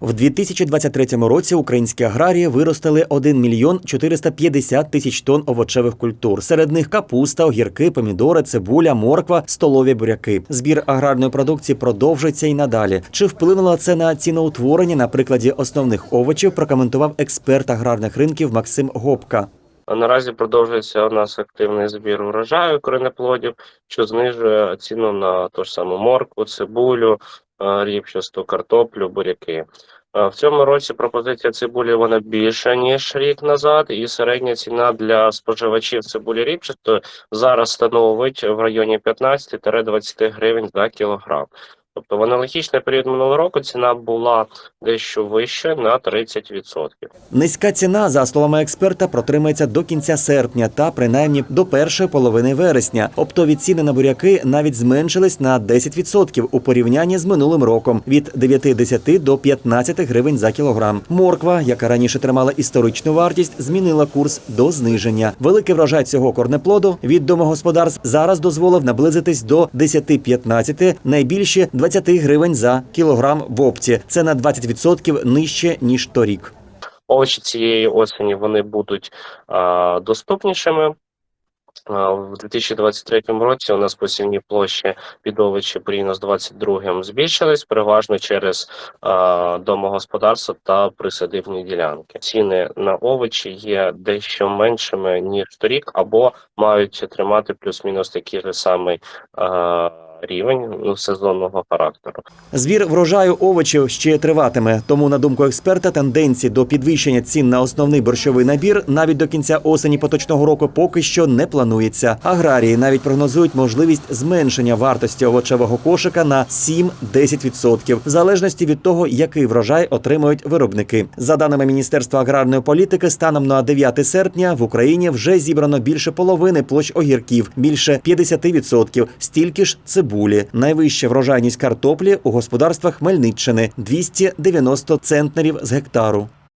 В 2023 році українські аграрії виростили 1 мільйон 450 тисяч тонн овочевих культур. Серед них капуста, огірки, помідори, цибуля, морква, столові буряки. Збір аграрної продукції продовжується і надалі. Чи вплинуло це на ціноутворення на прикладі основних овочів? Прокоментував експерт аграрних ринків Максим Гопка. Наразі продовжується у нас активний збір урожаю коренеплодів, що знижує ціну на ту ж саму моркву, цибулю, ріпчасту, картоплю, буряки. Е, В цьому році пропозиція цибулі вона більша ніж рік назад, і середня ціна для споживачів цибулі ріпчастої зараз становить в районі 15-20 гривень за кілограм. Тобто в аналогічний період минулого року ціна була дещо вища на 30%. Низька ціна, за словами експерта, протримається до кінця серпня та принаймні до першої половини вересня. Оптові ціни на буряки навіть зменшились на 10% у порівнянні з минулим роком від 9-10 до 15 гривень за кілограм. Морква, яка раніше тримала історичну вартість, змінила курс до зниження. Великий врожай цього корнеплоду від домогосподарств зараз дозволив наблизитись до 10-15, найбільше 20 гривень за кілограм в опті. Це на 20% нижче ніж торік. Овочі цієї осені вони будуть а, доступнішими. В 2023 році у нас посівні площі під овочі порівняно з 22 збільшились, переважно через а, домогосподарства та присадибні ділянки. Ціни на овочі є дещо меншими ніж торік, або мають тримати плюс-мінус такий же самий а, рівень сезонного характеру. Збір врожаю овочів ще триватиме. Тому, на думку експерта, тенденції до підвищення цін на основний борщовий набір навіть до кінця осені поточного року поки що не планується. Аграрії навіть прогнозують можливість зменшення вартості овочевого кошика на 7-10%, в залежності від того, який врожай отримують виробники. За даними Міністерства аграрної політики, станом на 9 серпня в Україні вже зібрано більше половини площ огірків, більше 50%, стільки ж цибулі. Найвища врожайність картоплі у господарствах Хмельниччини 290 центнерів з гектару.